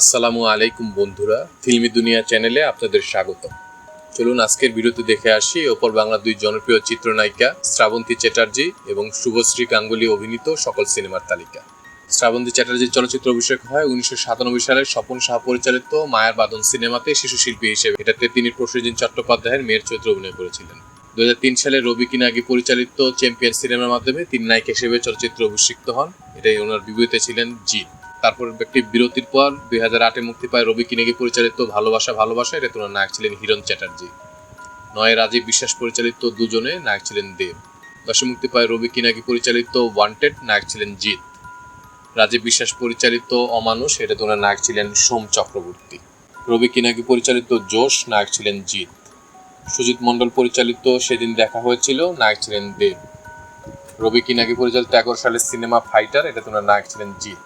আসসালামু আলাইকুম বন্ধুরা, ফিল্মি দুনিয়া চ্যানেলে আপনাদের স্বাগত চলুন আজকের ভিডিওতে দেখে আসি ওপর বাংলা দুই জনপ্রিয় চিত্রনায়িকা শ্রাবন্তী চ্যাটার্জি এবং শুভশ্রী গাঙ্গুলি অভিনীত সকল সিনেমার তালিকা। শ্রাবন্তী চ্যাটার্জির চলচ্চিত্র অভিষেক হয় উনিশশো সাতানব্বই সালে স্বপন শাহ পরিচালিত মায়ার বাদন সিনেমাতে শিশু শিল্পী হিসেবে। এটাতে তিনি প্রসেনজিৎ চট্টোপাধ্যায়ের মেয়ের চরিত্রে অভিনয় করেছিলেন। দুই হাজার তিন সালে রবি কিনাগি পরিচালিত চ্যাম্পিয়ন সিনেমার মাধ্যমে তিনি নায়িকা হিসেবে চলচ্চিত্রে অভিষিক্ত হন। এটাই ওনার বিপরীতে ছিলেন জিৎ। তারপর একটি বিরতির পর দুই হাজার আটে মুক্তি পায় রবি কিনেগি পরিচালিত ভালোবাসা ভালোবাসা এটা তোনার নায়ক ছিলেন হিরণ চ্যাটার্জি। নয় রাজীব বিশ্বাস পরিচালিত দুজনে নায়ক ছিলেন দেব। দশে মুক্তি পায় রবি কিনাগি পরিচালিত ওয়ান্টেড নায়ক ছিলেন জিৎ। রাজীব বিশ্বাস পরিচালিত অমানুষ এটা তোনার নায়ক ছিলেন সোম চক্রবর্তী। রবি কিনাগি পরিচালিত জোশ, নায়ক ছিলেন জিৎ। সুজিত মণ্ডল পরিচালিত সেদিন দেখা হয়েছিল, নায়ক ছিলেন দেব। রবি কিনাগি পরিচালিত এগারো সালের সিনেমা ফাইটার এটা তোনার নায়ক ছিলেন জিৎ।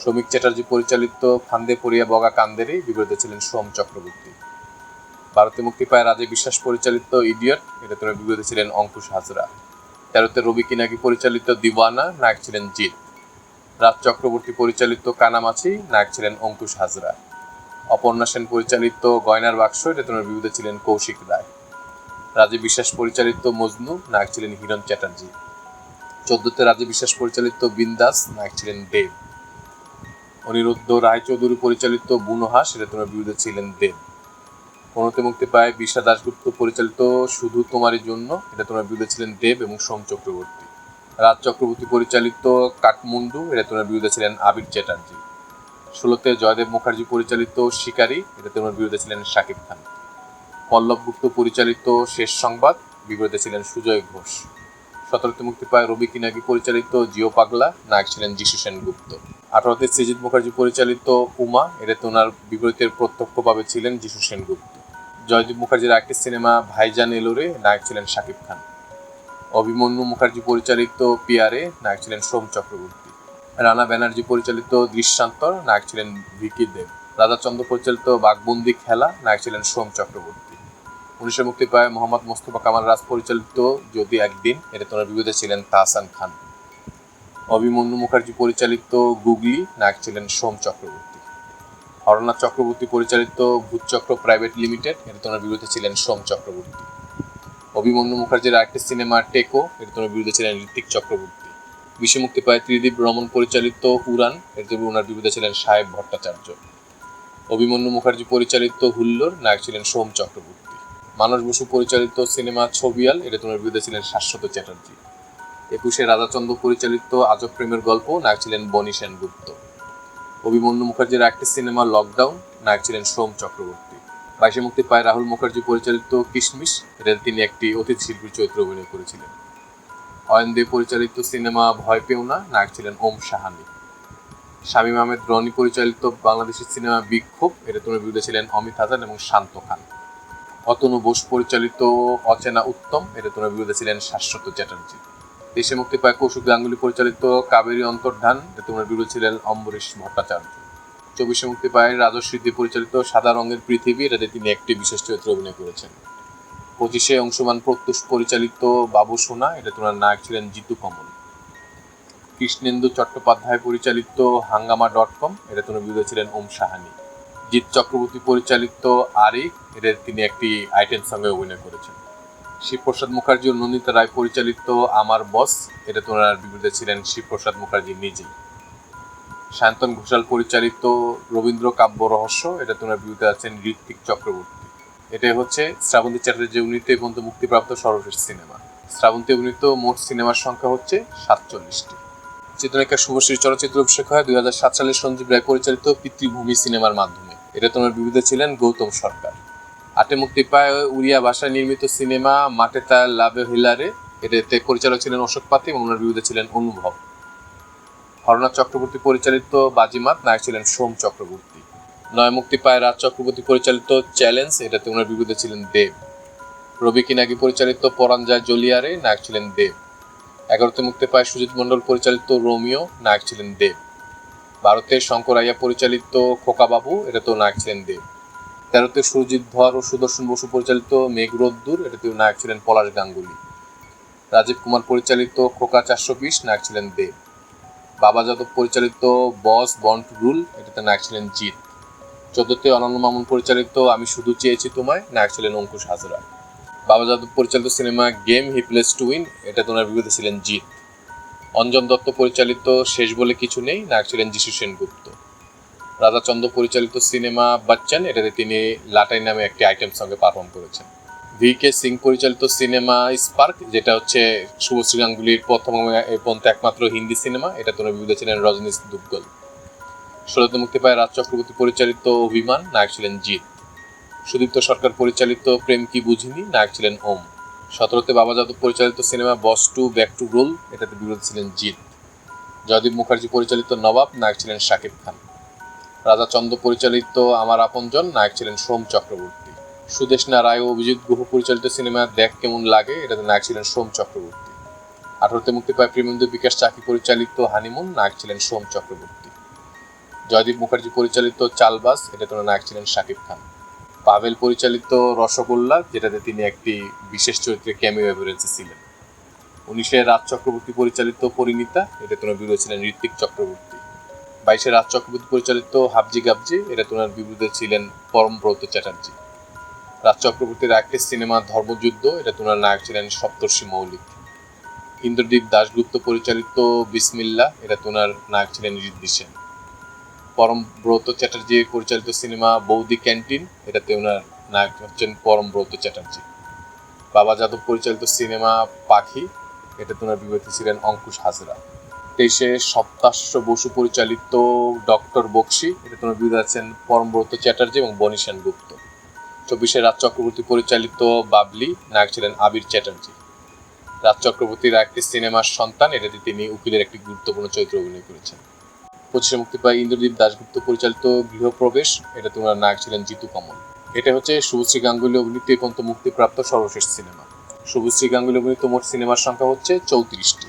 শ্রমিক চ্যাটার্জি পরিচালিত ফান্দে পড়িয়া বগা কান্দেরই বিপরীতে ছিলেন সোম চক্রবর্তী। ভারতে মুক্তি পায় রাজে বিশ্বাস পরিচালিত ইডিয়ট, এটা তোমার বিপরীতে ছিলেন অঙ্কুশ হাজরা। তেরোতে রবি কিনাকি পরিচালিত দিওয়ানা, নায়ক ছিলেন জিৎ। রাজ চক্রবর্তী পরিচালিত কানামাছি, নায়ক ছিলেন অঙ্কুশ হাজরা। অপর্ণা সেন পরিচালিত গয়নার বাক্স, এটা তোমার বিরুদ্ধে ছিলেন কৌশিক রায়। রাজে বিশ্বাস পরিচালিত মজনু, নায়ক ছিলেন হিরণ চ্যাটার্জি। চোদ্দতে রাজে বিশ্বাস পরিচালিত বিন্দাস, নায়ক ছিলেন দেব। অনিরুদ্ধ রায়চৌধুরী পরিচালিত বুনহাস এটা তোমার বিরুদ্ধে ছিলেন দেব। পনেরোতে মুক্তি পায় বিশা দাশগুপ্ত পরিচালিত শুধু তোমারই জন্য, এটা তোমার বিরুদ্ধে ছিলেন দেব এবং সোম চক্রবর্তী। রাজ চক্রবর্তী পরিচালিত কাঠমুন্ডু, এটা তোমার বিরুদ্ধে ছিলেন আবির চ্যাটার্জি। ষোলোতে জয়দেব মুখার্জি পরিচালিত শিকারী, এটা তোমার বিরুদ্ধে ছিলেন শাকিব খান। পল্লব গুপ্ত পরিচালিত শেষ সংবাদ, বিপরীতে ছিলেন সুজয় ঘোষ। সতেরোতে মুক্তি পায় রবি কিনাগি পরিচালিত জিও পাগলা, নায়ক ছিলেন যিশু সেনগুপ্ত। আঠারোতে সৃজিত মুখার্জি পরিচালিত উমা, এটাতে ওনার বিপরীতের প্রত্যক্ষভাবে ছিলেন যিশু সেনগুপ্ত। জয়দীপ মুখার্জির একটি সিনেমা, ভাইজান এলোরে নায়ক ছিলেন শাকিব খান। অভিমন্যু মুখার্জি পরিচালিত পিয়ারে, নায়ক ছিলেন সোম চক্রবর্তী। রানা ব্যানার্জি পরিচালিত দৃশ্যান্তর নায়ক ছিলেন ভিকি দেব। রাধাচন্দ্র পরিচালিত বাঘবন্দি খেলা, নায়ক ছিলেন সোম চক্রবর্তী। উনিশে মুক্তি পায় মোহাম্মদ মোস্তফা কামাল রাজ পরিচালিত যদি একদিন এটা তোনার বিরুদ্ধে ছিলেন তাহসান খান। অভিমন্যু মুখার্জি পরিচালিত গুগলি, নায়ক ছিলেন সোম চক্রবর্তী। হরনাথ চক্রবর্তী পরিচালিত ভূতচক্র প্রাইভেট লিমিটেড এটা তোনার বিরুদ্ধে ছিলেন সোম চক্রবর্তী। অভিমন্যু মুখার্জির আরেকটি সিনেমা, টেকো এটা তোনার বিরুদ্ধে ছিলেন ঋত্বিক চক্রবর্তী। বিশ্ব মুক্তি পায় ত্রিদীপ রমন পরিচালিত উড়ান এর এতে ওনার বিরুদ্ধে ছিলেন সাহেব ভট্টাচার্য। অভিমন্যু মুখার্জি পরিচালিত হুল্লোর নায়ক ছিলেন সোম চক্রবর্তী। মানস বসু পরিচালিত সিনেমা ছবিয়াল এটা তোমার বিরুদ্ধে ছিলেন শাশ্বত চ্যাটার্জি। একুশে রাধাচন্দ্র পরিচালিত আজব প্রেমের গল্প, নায়ক ছিলেন বনি সেনগুপ্ত। অভিমন্যু মুখার্জির একটি সিনেমা লকডাউন নায়ক ছিলেন সোম চক্রবর্তী। বাইশে মুক্তি পায় রাহুল মুখার্জি পরিচালিত কিশমিশ এটাতে তিনি একটি অতিথি শিল্পীর চরিত্রে অভিনয় করেছিলেন। অয়ন দে পরিচালিত সিনেমা ভয় পেও না, নায়ক ছিলেন ওম সাহানি। শামীম আহমেদ রনি পরিচালিত বাংলাদেশি সিনেমা বিক্ষোভ এটা তোমার বিরুদ্ধে ছিলেন অমিত হাসান এবং শান্ত খান। অতনু বোস পরিচালিত অচেনা উত্তম এটা তোমার বিরুদ্ধে ছিলেন শাশ্বত চ্যাটার্জি। দেশে মুক্তি পায় কৌশিক গাঙ্গুলি পরিচালিত কাবেরী অন্তর্ধান, এটা তোমার বিরুদ্ধে ছিলেন অম্বরীশ ভট্টাচার্য। চব্বিশে মুক্তি পায় রাজস্বীদি পরিচালিত সাদা রঙের পৃথিবী, এটাতে তিনি একটি বিশেষ চরিত্রে অভিনয় করেছেন। পঁচিশে অংশমান প্রত্যুষ পরিচালিত বাবু সোনা, এটা তোমার নায়ক ছিলেন জিতু কমল। কৃষ্ণেন্দু চট্টোপাধ্যায় পরিচালিত হাঙ্গামা ডট কম, এটা তোমার বিরুদ্ধে ছিলেন ওম সাহানি। জিৎ চক্রবর্তী পরিচালিত আরিক এদের তিনি একটি আইটেম সঙ্গে অভিনয় করেছেন। শিবপ্রসাদ মুখার্জি ও নন্দিতা রায় পরিচালিত আমার বস। এটা তোনার বিরুদ্ধে ছিলেন শিবপ্রসাদ মুখার্জি নিজেই। শান্তন ঘোষাল পরিচালিত রবীন্দ্র কাব্য রহস্য, এটা তোনার বিরুদ্ধে আছেন ঋত্বিক চক্রবর্তী। এটাই হচ্ছে শ্রাবন্তী চ্যাটার্জি অভিনীত এই পর্যন্ত মুক্তিপ্রাপ্ত সর্বশেষ সিনেমা। শ্রাবন্তী অভিনীত মোট সিনেমার সংখ্যা হচ্ছে সাতচল্লিশটি। চিত্রনায়িকা শুভশ্রী চলচ্চিত্র অভিষেক হয় দুই হাজার সাত সালে সঞ্জীব রায় পরিচালিত পিতৃভূমি সিনেমার মাধ্যমে। এটা তোমার বিরুদ্ধে ছিলেন গৌতম সরকার। আটে মুক্তি পায় উড়িয়া ভাষায় নির্মিত সিনেমা মাটে তার লাভে হিলারে। এটাতে পরিচালক ছিলেন অশোক পাতি এবং ওনার বিরুদ্ধে ছিলেন অনুভব। হরনাথ চক্রবর্তী পরিচালিত বাজিমাত, নায়ক ছিলেন সোম চক্রবর্তী। নয় মুক্তি পায় রাজ চক্রবর্তী পরিচালিত চ্যালেঞ্জ, এটাতে ওনার বিরুদ্ধে ছিলেন দেব। রবি কিনাগি পরিচালিত পরাঞ্জয় জলিয়ারে, নায়ক ছিলেন দেব। এগারোতে মুক্তি পায় সুজিত মণ্ডল পরিচালিত রোমিও, নায়ক ছিলেন দেব। ভারতের শঙ্কর আইয়া পরিচালিত খোকাবাবু এটা তো নায়ক ছিলেন দেব। তেরোতে সুরজিৎ ধর ও সুদর্শন বসু পরিচালিত মেঘরোদ্দুর এটাতেও নায়ক ছিলেন পলাশ গাঙ্গুলি। রাজীব কুমার পরিচালিত খোকা চারশো বিশ, নায়ক ছিলেন দেব। বাবা যাদব পরিচালিত বস বন্ড রুল, এটাতে নায়ক ছিলেন জিৎ। চোদ্দতে অনন্য মামুন পরিচালিত আমি শুধু চেয়েছি তোমায়, নায়ক ছিলেন অঙ্কুশ হাজরা। বাবা যাদব পরিচালিত cinema game he plays to win এটা ওনার বিরুদ্ধে ছিলেন জিৎ। অঞ্জন দত্ত পরিচালিত শেষ বলে কিছু নেই, নায়ক ছিলেন যিশু সেনগুপ্ত। রাজা চন্দ্র পরিচালিত সিনেমা বাচ্চান, এটাতে তিনি লাটাই নামে একটি আইটেম সঙ্গে পারফর্ম করেছেন। ভি কে সিং পরিচালিত সিনেমা স্পার্ক যেটা হচ্ছে শুভশ্রী গাঙ্গুলির প্রথম পর্যন্ত একমাত্র হিন্দি সিনেমা, এটা তোনার বিরুদ্ধে ছিলেন রজনীশ দুগ্গল। ষোলোতে মুক্তি পায় রাজ চক্রবর্তী পরিচালিত অভিমান, নায়ক ছিলেন জিৎ। সুদীপ্ত সরকার পরিচালিত প্রেম কি বুঝিনি, নায়ক ছিলেন ওম। সতেরোতে বাবা যাদব পরিচালিত cinema boss two, back to rule, এটাতে বিরোধী ছিলেন জিৎ। জয়দীপ মুখার্জি পরিচালিত নবাব, নায়ক ছিলেন শাকিব খান। রাজা চন্দ্র পরিচালিত আমার আপনজন নায়ক ছিলেন সোম চক্রবর্তী। সুদেশনা রায় ও অভিজিৎ গুহ পরিচালিত সিনেমা দেখ কেমন লাগে? এটাতে নায়ক ছিলেন সোম চক্রবর্তী। আঠারোতে মুক্তি পায় প্রেমেন্দ্র বিকাশ চাকি পরিচালিত হানিমুন, নায়ক ছিলেন সোম চক্রবর্তী। জয়দীপ মুখার্জি পরিচালিত চালবাস এটাতে নায়ক ছিলেন শাকিব খান। পাভেল পরিচালিত রসগোল্লা, যেটাতে তিনি একটি বিশেষ চরিত্রে ক্যামিও অ্যাভারেন্সে ছিলেন। উনিশে রাজ চক্রবর্তী পরিচালিত পরিণীতা এটাতে বিরোধী ছিলেন ঋত্বিক চক্রবর্তী। বাইশে রাজ চক্রবর্তী পরিচালিত হাবজি গাবজি, এটা ওনার বিরুদ্ধে ছিলেন পরমব্রত চ্যাটার্জি। রাজ চক্রবর্তীর একটি সিনেমা ধর্মযুদ্ধ, এটা ওনার নায়ক ছিলেন সপ্তর্ষি মৌলিক। ইন্দ্রদীপ দাশগুপ্ত পরিচালিত বিসমিল্লা, এটা ওনার নায়ক ছিলেন ঋদ্ধি সেন। পরমব্রত চ্যাটার্জি পরিচালিত সিনেমা বৌদি ক্যান্টিন, এটাতে ওনার নায়ক হচ্ছেন পরমব্রত চ্যাটার্জি। বাবা যাদব পরিচালিত সিনেমা পাখি, এটাতে ওনার বিপরীতে ছিলেন অঙ্কুশ হাজরা। তেইশে সপ্তাশ্ব বসু পরিচালিত ডক্টর বক্সি, এটা তোমার বিরুদ্ধে আছেন পরমব্রত চ্যাটার্জি এবং বনি সেনগুপ্ত। চব্বিশে রাজ চক্রবর্তী পরিচালিত বাবলি, নায়ক ছিলেন আবির চ্যাটার্জি। রাজ চক্রবর্তীর একটি সিনেমার সন্তান, এটাতে তিনি উকিলের একটি গুরুত্বপূর্ণ চরিত্র অভিনয় করেছেন। পঁচিশে মুক্তি পায় ইন্দ্রদীপ দাশগুপ্ত পরিচালিত গৃহপ্রবেশ এটাতে ওনার নায়ক ছিলেন জিতু কমল। এটা হচ্ছে শুভশ্রী গাঙ্গুলি অভিনীত পর্যন্ত মুক্তিপ্রাপ্ত সর্বশেষ সিনেমা। শুভশ্রী গাঙ্গুলি অভিনীত মোট সিনেমার সংখ্যা হচ্ছে চৌত্রিশটি।